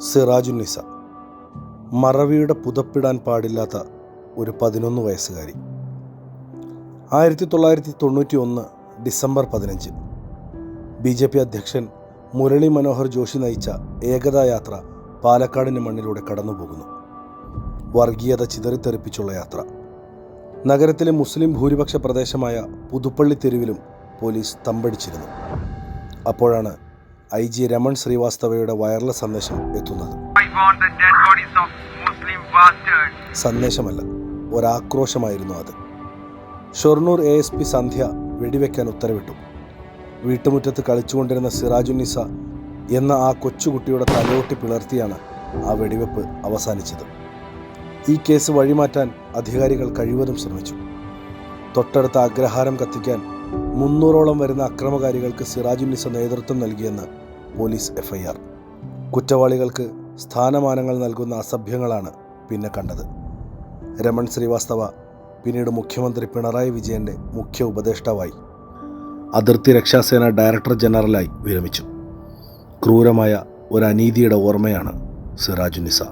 സിറാജുന്നിസ. മറവിയുടെ പുതപ്പിടാൻ പാടില്ലാത്ത ഒരു പതിനൊന്ന് വയസ്സുകാരി. ആയിരത്തി തൊള്ളായിരത്തി തൊണ്ണൂറ്റി ഒന്ന് ഡിസംബർ പതിനഞ്ച്. ബി ജെ പി അധ്യക്ഷൻ മുരളി മനോഹർ ജോഷി നയിച്ച ഏകതാ യാത്ര പാലക്കാടിന്റെ മണ്ണിലൂടെ കടന്നുപോകുന്നു. വർഗീയത ചിതറിത്തെറിപ്പിച്ചുള്ള യാത്ര. നഗരത്തിലെ മുസ്ലിം ഭൂരിപക്ഷ പ്രദേശമായ പുതുപ്പള്ളി തെരുവിലും പോലീസ് തമ്പടിച്ചിരുന്നു. അപ്പോഴാണ് ഐ ജി രമൺ ശ്രീവാസ്തവയുടെ വയർലെസ് സന്ദേശം എത്തുന്നത്. സന്ദേശമല്ല ഒരാക്രോശമായിരുന്നു അത്. Shoranur A S P Sandhya വെടിവെക്കാൻ ഉത്തരവിട്ടു. വീട്ടുമുറ്റത്ത് കളിച്ചുകൊണ്ടിരുന്ന സിറാജുന്നിസ എന്ന ആ കൊച്ചുകുട്ടിയുടെ തലയോട്ടി പിളർത്തിയാണ് ആ വെടിവെപ്പ് അവസാനിച്ചത്. ഈ കേസ് വഴിമാറ്റാൻ അധികാരികൾ കഴിവതും ശ്രമിച്ചു. തൊട്ടടുത്ത അഗ്രഹാരം കത്തിക്കാൻ മുന്നൂറോളം വരുന്ന അക്രമകാരികൾക്ക് സിറാജുന്നിസ നേതൃത്വം നൽകിയെന്ന് പോലീസ് എഫ്ഐആർ. കുറ്റവാളികൾക്ക് സ്ഥാനമാനങ്ങൾ നൽകുന്ന അസഭ്യങ്ങളാണ് പിന്നെ കണ്ടത്. രമൺ ശ്രീവാസ്തവ പിന്നീട് മുഖ്യമന്ത്രി പിണറായി വിജയന്റെ മുഖ്യ ഉപദേഷ്ടാവായി. അതിർത്തി രക്ഷാസേന ഡയറക്ടർ ജനറലായി വിരമിച്ചു. ക്രൂരമായ ഒരു അനീതിയുടെ ഓർമ്മയാണ് സിറാജുന്നിസ